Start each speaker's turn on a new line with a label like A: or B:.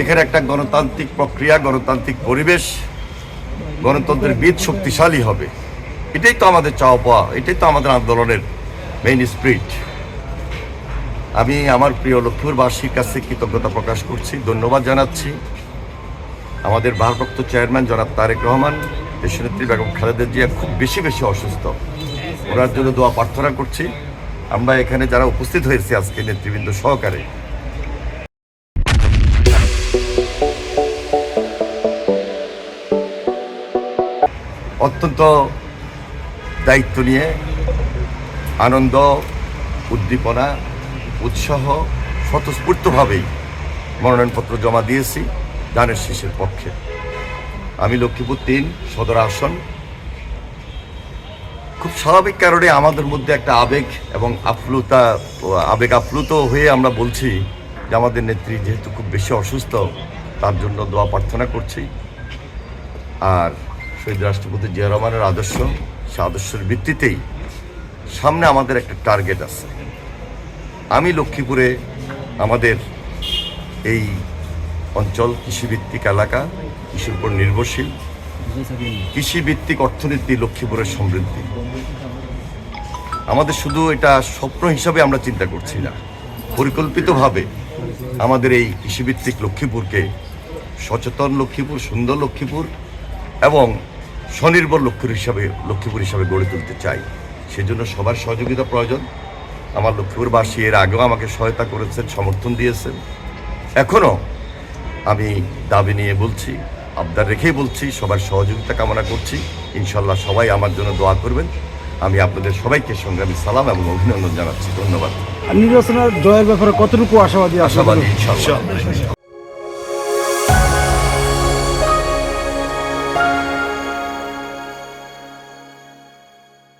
A: এখানে একটা গণতান্ত্রিক প্রক্রিয়া, গণতান্ত্রিক পরিবেশ, গণতন্ত্রের বীজ শক্তিশালী হবে। এটাই তো আমাদের চাওয়া পাওয়া, এটাই তো আমাদের আন্দোলনের মেইন স্পিরিট আমি আমার প্রিয় লক্ষ্মীপুরবাসীর কাছে কৃতজ্ঞতা প্রকাশ করছি, ধন্যবাদ জানাচ্ছি। আমাদের ভারপ্রাপ্ত চেয়ারম্যান জনাব তারেক রহমান, দেশনেত্রী বেগম খালেদা জিয়া খুব বেশি বেশি অসুস্থ। ওনার জন্য দোয়া প্রার্থনা করছি। আমরা এখানে যারা উপস্থিত হয়েছি আজকে নেতৃবৃন্দ সহকারে অত্যন্ত দায়িত্ব নিয়ে আনন্দ, উদ্দীপনা, উৎসাহ স্বতঃস্ফূর্তভাবেই মনোনয়নপত্র জমা দিয়েছি দানের শীষের পক্ষে। আমি লক্ষ্মীপুর তিন সদর আসন। খুব স্বাভাবিক কারণে আমাদের মধ্যে একটা আবেগ এবং আপ্লুতা, আবেগ আপ্লুত হয়ে আমরা বলছি যে আমাদের নেত্রী যেহেতু খুব বেশি অসুস্থ, তার জন্য দোয়া প্রার্থনা করছি। আর শহীদ রাষ্ট্রপতি জিয়া রহমানের আদর্শ, সে আদর্শের ভিত্তিতেই সামনে আমাদের একটা টার্গেট আছে। আমি লক্ষ্মীপুরে আমাদের এই অঞ্চল কৃষিভিত্তিক এলাকা, কৃষির উপর নির্ভরশীল। কৃষিভিত্তিক অর্থনীতি লক্ষ্মীপুরের সমৃদ্ধি। আমাদের শুধু এটা স্বপ্ন হিসাবে আমরা চিন্তা করছি না। পরিকল্পিতভাবে আমাদের এই কৃষিভিত্তিক লক্ষ্মীপুরকে সচেতন লক্ষ্মীপুর, সুন্দর লক্ষ্মীপুর এবং স্বনির্ভর লক্ষ্মীপুর হিসাবে লক্ষ্মীপুর হিসাবে গড়ে তুলতে চাই। সেজন্য সবার সহযোগিতা প্রয়োজন। আমার লক্ষ্মীপুরবাসী এর আগেও আমাকে সহায়তা করেছেন সমর্থন দিয়েছেন। এখনও আমি দাবি নিয়ে বলছি আবদার রেখেই বলছি সবার সহযোগিতা কামনা করছি। ইনশাল্লাহ সবাই আমার জন্য দোয়া করবেন। আমি আপনাদের সবাইকে সংগ্রামী সালাম এবং অভিনন্দন জানাচ্ছি। ধন্যবাদ।
B: আর নির্বাচনের জয়ের ব্যাপারে কতটুকু আশাবাদী আশাবাদী